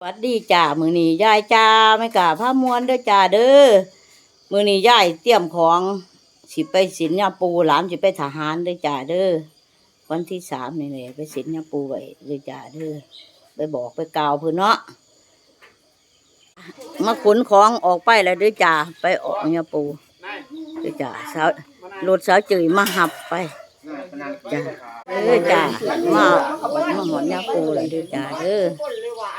สวัสดีจ้ามือนี้ยายจ้าไม่กล้าพามวนเด้อจ้าเด้อมือนี้ยายเตรียมของสิไปสินยาปูหลานสิไปทหารเด้อจ้าเด้อวันที่สามนี่แหละไปสินยาปูไว้เด้อจ้าเด้อไปบอกไปกล่าวเพื่นเนาะมาขนของออกไปแล้วเด้อจ้าไปออกยาปูเด้อจ้าสาวรถสาวจืยมาหับไปจ้าเด้อจ้ามามาหอนยาปูเลยเด้อจ้าเด้อ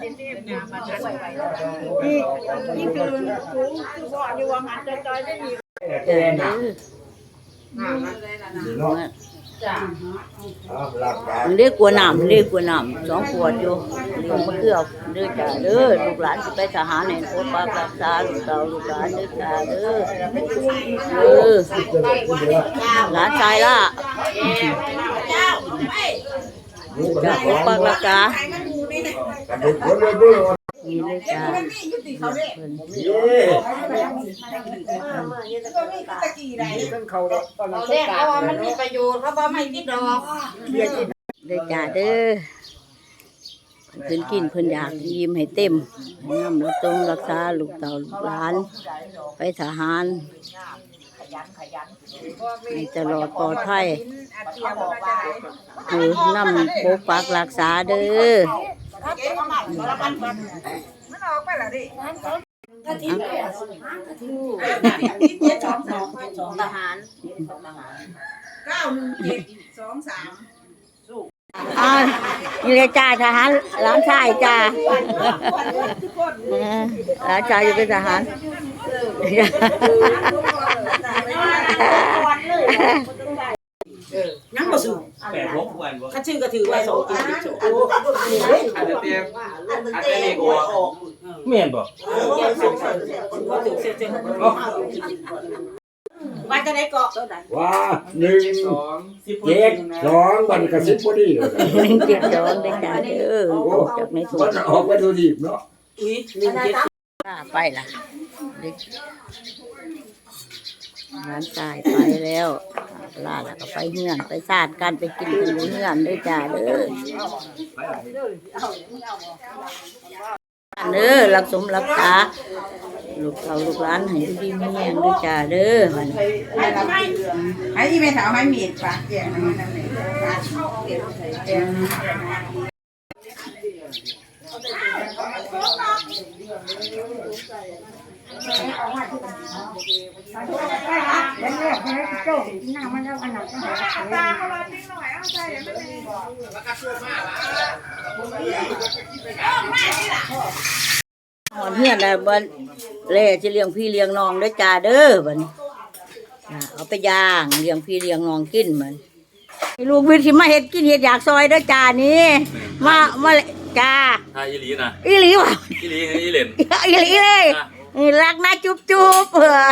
นี่นี่คือกการมันเรียกกลัวหน้ำมันเรียกกลัวหน้ำสองขวดอยู่เรียกมะเขือเด้อจ้าเด้อลูกหลานจะไปทหารเนี่ยโคปากรักษาลูกเต่าลูกหลานเด้อจ้าเด้อเออหลานชายล่ะจ้าโคปากรักษา กันทุกคนเลยบุญนี่เลยจ้าเพิ่นเย้เราเรียกว่ามันมีประโยชน์เขาบอกไม่กินดอกเด้อจ้าเด้อเพิ่นกินเพิ่นอยากยิ้มให้เต็มให้ำรักตรงรักษาลูกเต่าลูกหลาน ไปทหารให้ตลอดปลอดภัยคือนำปกปักรักษาเด้อ ทหารอ่านี่เลยจ้าทหารหลานชายจ้าเออหลานชายอยู่เป็นทหารยังบ่สู้ แปดหกวันวะคันชื่อก็ถือว่าสองกิโลอาจจะเตรียมอาจจะเรียกว่าเมียนบ่ก็ถือเสียจังว่าจะได้เกาะว่าหนึ่งสองสิบเจ็ดสองบันกระซิบพอดีเลยหนึ่งเจ็ดสองเลยจ้าเด้อออกจากในสวมันนจะออกไปดูดีเนาะอุ้ยหนึ่งเจ็ดจ้าไปล่ะเด็ก หลานชายไปแล้วลาแล้วก็ไปเฮือนไปสาดกันไปกินกันอยู่เฮือนด้อจ้าเด้อเด้อรักสมรักษาลูกเขาลูกหลานให้ดีมีแรงด้อจ้าเด้อมันให้อีเมถามให้มีดปากแยงมันนั่นเองห แล้วแรกนะเจ้าหน้ามันแล้วอันนั้นก็หาตาเขาลาจริงหน่อยนได้บ่แล่สิเลี้ยงพี่เลี้ยงน้องเด้อจ้าเด้อบัดนี้จ้าเอาไปย่างเลี้ยงพี่เลี้ยงน้องกินมันลูกวิทย์สิมาเฮ็ดกินเฮ็ดอยากซอยเด้อจ้านี่มามาจ้าถ้าอีหลีนะอีหลีว่ะอีหลีอีเหลนอีหลีเลยรักนะจุ๊บจุ๊บเออ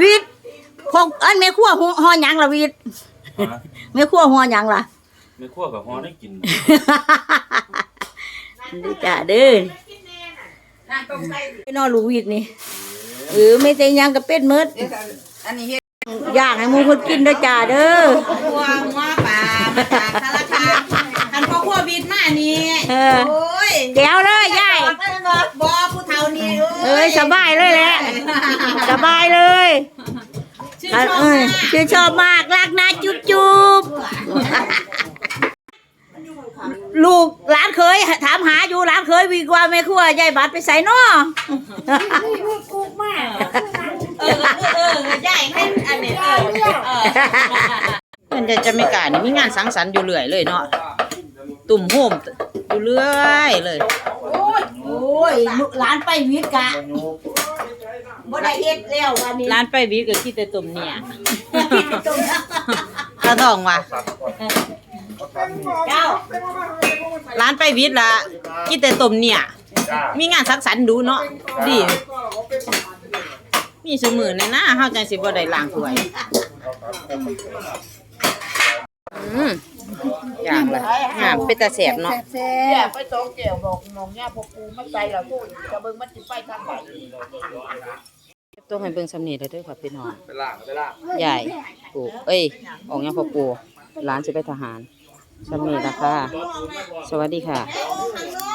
วิทย์พกอันแม่ครัวหัวหอหยังล่ะวิทย์แม่ครัวหัวหยังล่ะไม่คั่วกับฮอได้กินดีจ้าเด้อไปนอนลูกวิทย์นี่เออไม่ใช่หยังกับเป็ดมืดอันนี้เฮ็ดย่างให้หมูคนกินเด้อจ้าเด้อหัวหัวปลามาจากสารคามอันพ่อครัวบินมานี่เออโอ้ย แก้วเลยยาย บ่ผู้ เฒ่านี่เอ้ยสบายเลยแหละสบายเลยชื่ออะชอบเอ้ยมากชื่อชอบมากรักนะจุ๊บจุ๊บลูกหลานเคยถามหาอยู่หลานเคยวีกว่าแม่ครัวยายบัตรไปใส่น้อเออเออเออใหญ่ให้อันนี้เออเออมันจะจะไม่กล้านี่มีงานสังสรรค์อยู่เรื่อยเลยเนาะตุ่มโฮมอยู่เรื่อยเลยโอ้ ยลูกหลานไปวิทย์กะบ่ได้เฮ็ดแล้ววันนี้ร้านไปวิก็คิดแต่ตุ่มเนี่ยกระทองว่ะร้านไปวิทย์ละกินแต่ต้มเนี่ย มีงานสักสรรค์ดูเนาะดี มีสมือในหน้าเฮาจังสิบ่ได้ล้างถ้วยอืมอย่าง ละงามเป็นตาแสบเนาะแย่ไปสองแก้วบอกมองย่าพอปูมันใจเราพูดจะเบิ่งมันสิไปทางไหนต้องให้เบิ่งสำนีเลยเด้อค่ะพี่น้องไปล่างไปล่างใหญ่ปู่เอ้ยออกยังพ่อปู่ร้านสิไปทหารสำนีราคาสวัสดีค่ะเ